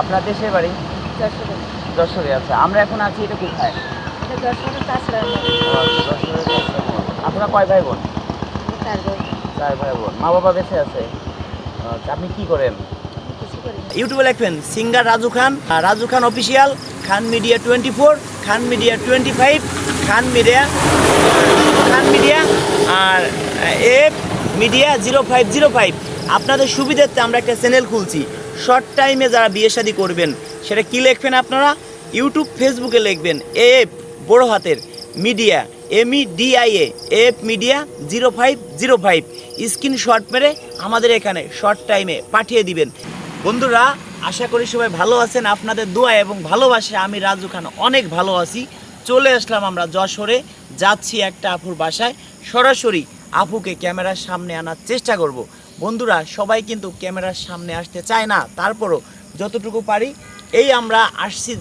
আপনার দেশের বাড়ি? যশোরে। যশোরে আছে আমরা এখন আছি এটা কোথায়? যশোরের। আপনারা কয় ভাই বোন তার বই চার ভাই। বোন মা বাবা বেঁচে আছে? আচ্ছা, আপনি কি করেন? ইউটিউবে লিখবেন সিঙ্গার রাজু খান আর Raju Khan official Khan media twenty four Khan media twenty five Khan media Khan media আর F media zero five zero five আপনাদের সুবিধার্থে আমরা একটা চ্যানেল খুলছি। শর্ট টাইমে যারা বিয়ে শাদী করবেন, সেটা কি লিখবেন আপনারা? ইউটিউব ফেসবুকে লিখবেন এফ বড় হাতের media ME DIA F media zero five zero five screenshot মেরে আমাদের এখানে শর্ট টাইমে পাঠিয়ে দিবেন। বন্ধুরা, আশা করি সবাই ভালো আছেন, আপনাদের দোয়া এবং ভালোবাসে আমি রাজু খান অনেক ভালো আছি। চলে আসলাম আমরা যশোরে, যাচ্ছি একটা আপুর বাসায়। সরাসরি আপুকে ক্যামেরার সামনে আনার চেষ্টা করব। বন্ধুরা, সবাই কিন্তু ক্যামেরার সামনে আসতে চায় না। তারপরও যতটুকু পারি, এই আমরা আসছি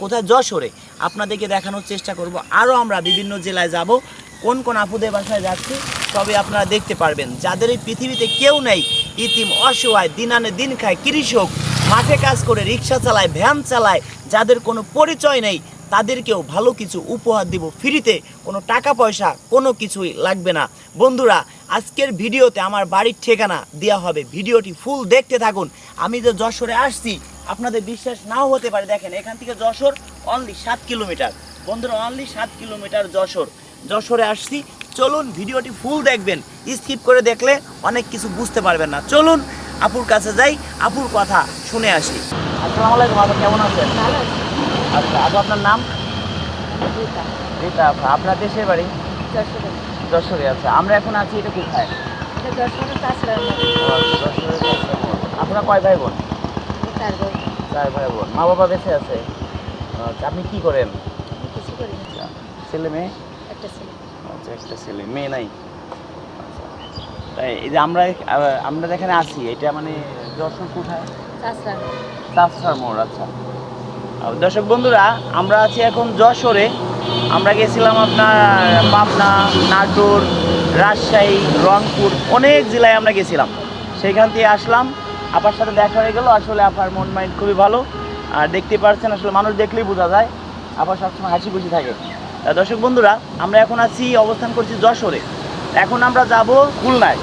কোথায়? যশোরে। আপনাদেরকে দেখানোর চেষ্টা করব। আরও আমরা বিভিন্ন জেলায় যাব। কোন কোন আপুদের বাসায় যাচ্ছি তবে আপনারা দেখতে পারবেন। যাদের এই পৃথিবীতে কেউ নেই, ইতিম, অসহায় দিন আনে দিন খায়, কৃষক, মাঠে কাজ করে, রিক্সা চালায়, ভ্যান চালায়, যাদের কোনো পরিচয় নেই তাদেরকেও ভালো কিছু উপহার দিব। ফ্রিতে কোনো টাকা পয়সা কোনো কিছুই লাগবে না। বন্ধুরা, আজকের ভিডিওতে আমার বাড়ির ঠিকানা দেওয়া হবে। ভিডিওটি ফুল দেখতে থাকুন। আমি যে যশোরে আসছি, আপনাদের বিশ্বাস নাও হতে পারে। দেখেন, এখান থেকে যশোর অনলি সাত কিলোমিটার। বন্ধুরা অনলি সাত কিলোমিটার যশোর। যশোরে আসছি। চলুন ভিডিওটি ফুল দেখবেন। স্কিপ করে দেখলে অনেক কিছু বুঝতে পারবেন না। চলুন, আপুর কাছে যাই, আপুর কথা শুনে আসি। আসসালামু আলাইকুম কেমন আছেন? আচ্ছা আপু আপনার নাম? রীতা। আপা আপনার দেশের বাড়ি? যশোরে। আছে আমরা এখন আছি এটা কোথায়। আপনারা কয় ভাই বোন? চার ভাই। বোন। মা বাবা বেঁচে আছে? আচ্ছা, আপনি কি করেন। আচ্ছা, ছেলে মেয়ে? ছেলে। আচ্ছা একটা ছেলে মেয়ে নাই। আচ্ছা। তাই এই যে আমরা আমরা যেখানে আছি এটা মানে যশোর কোথায়? কাছড়ার চাষার মোড় আচ্ছা। দর্শক বন্ধুরা, আমরা আছি এখন যশোরে। আমরা গেছিলাম আপনার পাবনা, নাটোর, রাজশাহী, রংপুর, অনেক জেলায় আমরা গেছিলাম। সেইখান থেকে আসলাম। আপার সাথে দেখা হয়ে গেল। আসলে আপার মন মাইন্ড খুবই ভালো। আর দেখতে পারছেন, আসলে মানুষ দেখলেই বোঝা যায়। আবার সবসময় হাসি খুশি থাকে। দর্শক বন্ধুরা, আমরা এখন আছি, অবস্থান করছি যশোরে। এখন আমরা যাব খুলনায়।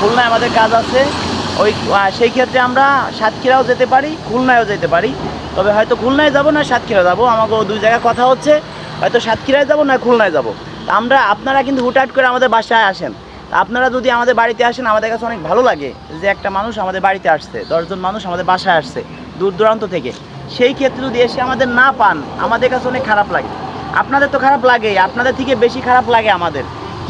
খুলনায় আমাদের কাজ আছে। ওই সেই ক্ষেত্রে আমরা সাতক্ষীরাও যেতে পারি, খুলনায়ও যেতে পারি। তবে হয়তো খুলনায় যাব না সাতক্ষীরা যাব। আমাকে দুই জায়গায় কথা হচ্ছে। হয়তো সাতক্ষীরায় যাব না খুলনায় যাব। আমরা, আপনারা কিন্তু হুটহাট করে আমাদের বাসায় আসেন। আপনারা যদি আমাদের বাড়িতে আসেন, আমাদের কাছে অনেক ভালো লাগে যে একটা মানুষ আমাদের বাড়িতে আসছে, দশজন মানুষ আমাদের বাসায় আসছে, দূর দূরান্ত থেকে। সেই ক্ষেত্রে যদি এসে আমাদের না পান, আমাদের কাছে অনেক খারাপ লাগে। আপনাদের তো খারাপ লাগে আপনাদের থেকে বেশি খারাপ লাগে আমাদের।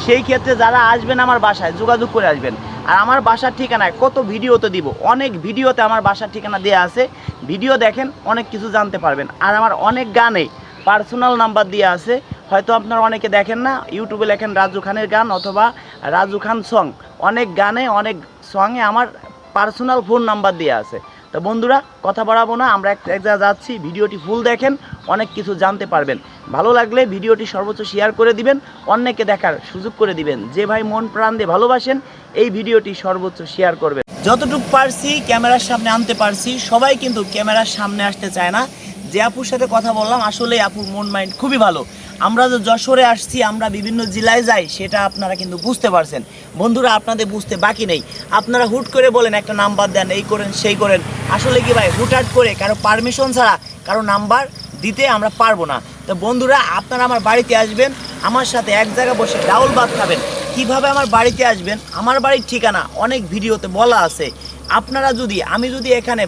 সেই ক্ষেত্রে যারা আসবেন আমার বাসায়, যোগাযোগ করে আসবেন। আর আমার বাসার ঠিকানায় কত ভিডিও তো দিব? অনেক ভিডিওতে আমার বাসার ঠিকানা দেওয়া আছে। ভিডিও দেখেন, অনেক কিছু জানতে পারবেন। আর আমার অনেক গানে পার্সোনাল নাম্বার দেওয়া আছে। হয়তো আপনারা অনেকে দেখেন না ইউটিউবে লেখেন রাজু খানের গান অথবা রাজু খান সং অনেক গানে, অনেক সঙ্গে আমার পার্সোনাল ফোন নাম্বার দেওয়া আছে। তো বন্ধুরা, কথা বাড়াবো না, আমরা এক জায়গায় যাচ্ছি ভিডিওটি ফুল দেখেন। অনেক কিছু জানতে পারবেন। ভালো লাগলে ভিডিওটি সর্বোচ্চ শেয়ার করে দিবেন, অন্যকে দেখার সুযোগ করে দিবেন। যে ভাই মন প্রাণ দিয়ে ভালোবাসেন, এই ভিডিওটি সর্বোচ্চ শেয়ার করবেন। যতটুকু পারছি ক্যামেরার সামনে আনতে পারছি, সবাই কিন্তু ক্যামেরার সামনে আসতে চায় না। যে আপুর সাথে কথা বললাম আসলে আপুর মন মাইন্ড খুবই ভালো। আমরা যে যশোরে আসছি, আমরা বিভিন্ন জেলায় যাই, সেটা আপনারা কিন্তু বুঝতে পারছেন। বন্ধুরা, আপনাদের বুঝতে বাকি নেই। আপনারা হুট করে বলেন, একটা নাম্বার দেন, এই করেন, সেই করেন। আসলে কি ভাই, হুটহাট করে কারও পারমিশন ছাড়া, কারও নাম্বার দিতে আমরা পারব না। তো বন্ধুরা, আপনারা আমার বাড়িতে আসবেন, আমার সাথে এক জায়গায় বসে ডাউল ভাত খাবেন। কীভাবে আমার বাড়িতে আসবেন? আমার বাড়ির ঠিকানা অনেক ভিডিওতে বলা আছে। আপনারা যদি, আমি যদি এখানে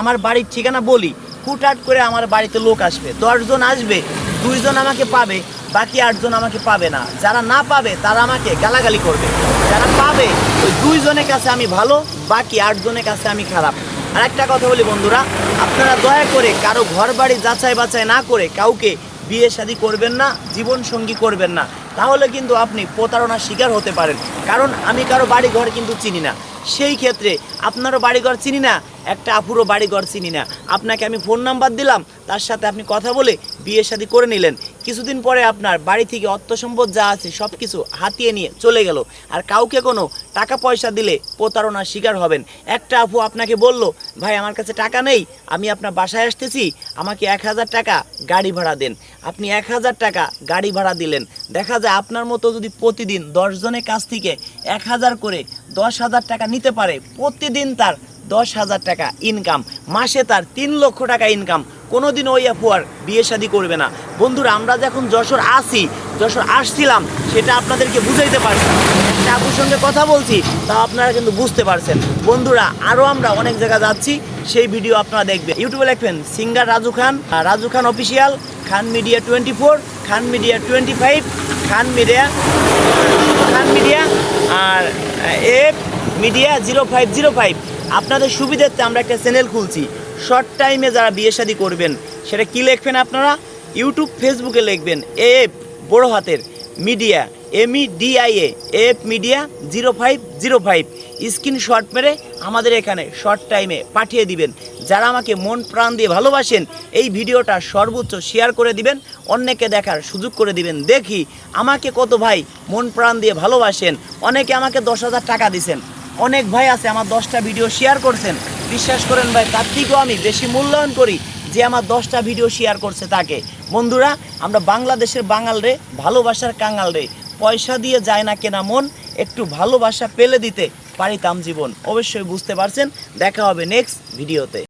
আমার বাড়ির ঠিকানা বলি, হুটহাট করে আমার বাড়িতে লোক আসবে। দশজন আসবে, দুইজন আমাকে পাবে, বাকি আটজন আমাকে পাবে না। যারা না পাবে, তারা আমাকে গালাগালি করবে। যারা পাবে, ওই দুইজনের কাছে আমি ভালো, বাকি আটজনের কাছে আমি খারাপ। আর একটা কথা বলি বন্ধুরা, আপনারা দয়া করে কারও ঘর বাড়ি যাচাই বাছাই না করে কাউকে বিয়ে শাদী করবেন না জীবন সঙ্গী করবেন না, তাহলে কিন্তু আপনি প্রতারণার শিকার হতে পারেন। কারণ আমি কারও বাড়ি ঘর কিন্তু চিনি না। সেই ক্ষেত্রে আপনারও বাড়িঘর চিনি না, একটা আপুরও বাড়িঘর চিনি না। আপনাকে আমি ফোন নাম্বার দিলাম, তার সাথে আপনি কথা বলে বিয়ে শাদী করে নিলেন। কিছুদিন পরে আপনার বাড়ি থেকে অর্থ সম্পদ যা আছে সব কিছু হাতিয়ে নিয়ে চলে গেল। আর কাউকে কোনো টাকা পয়সা দিলে প্রতারণার শিকার হবেন। একটা আপু আপনাকে বলল, ভাই, আমার কাছে টাকা নেই, আমি আপনার বাসায় আসতেছি, আমাকে এক হাজার টাকা গাড়ি ভাড়া দেন। আপনি এক হাজার টাকা গাড়ি ভাড়া দিলেন। দেখা যায় আপনার মতো যদি প্রতিদিন দশজনের কাছ থেকে এক হাজার করে দশ হাজার টাকা নিতে পারে, প্রতিদিন তার দশ হাজার টাকা ইনকাম মাসে তার তিন লক্ষ টাকা ইনকাম কোনোদিন ওই আপু আর বিয়ে শাদি করবে না। বন্ধুরা, আমরা যখন যশোর আসি যশোর আসছিলাম, সেটা আপনাদেরকে বুঝাইতে পারছি আপুর সঙ্গে কথা বলছি তা আপনারা কিন্তু বুঝতে পারছেন। বন্ধুরা, আরও আমরা অনেক জায়গা যাচ্ছি, সেই ভিডিও আপনারা দেখবেন। ইউটিউবে লিখবেন, singer Raju Khan Raju Khan official, Khan media twenty four, Khan media twenty five, Khan media Khan media, আর F media zero five zero five. আপনাদের সুবিধার্থে আমরা একটা চ্যানেল খুলছি। শর্ট টাইমে যারা বিয়ে শাদি করবেন, সেটা কি লিখবেন আপনারা? ইউটিউব ফেসবুকে লিখবেন এফ বড় হাতের media ME DIA F media zero five zero five screenshot মেরে আমাদের এখানে শর্ট টাইমে পাঠিয়ে দিবেন। যারা আমাকে মন প্রাণ দিয়ে ভালোবাসেন, এই ভিডিওটা সর্বোচ্চ শেয়ার করে দিবেন, অন্যকে দেখার সুযোগ করে দিবেন। দেখি, আমাকে কত ভাই মন প্রাণ দিয়ে ভালোবাসেন, অনেকে আমাকে দশ হাজার টাকা দিছেন। অনেক ভাই আছে, আমার দশটা ভিডিও শেয়ার করছেন। বিশ্বাস করেন ভাই, তার থেকেও আমি বেশি মূল্যায়ন করি যে আমার দশটা ভিডিও শেয়ার করছে তাকে। বন্ধুরা, আমরা বাংলাদেশের বাঙাল রে, ভালোবাসার কাঙাল রে। পয়সা দিয়ে যায় না কেনা মন, একটু ভালোবাসা পেলে দিতে পারিতাম জীবন। অবশ্যই বুঝতে পারছেন। দেখা হবে নেক্সট ভিডিওতে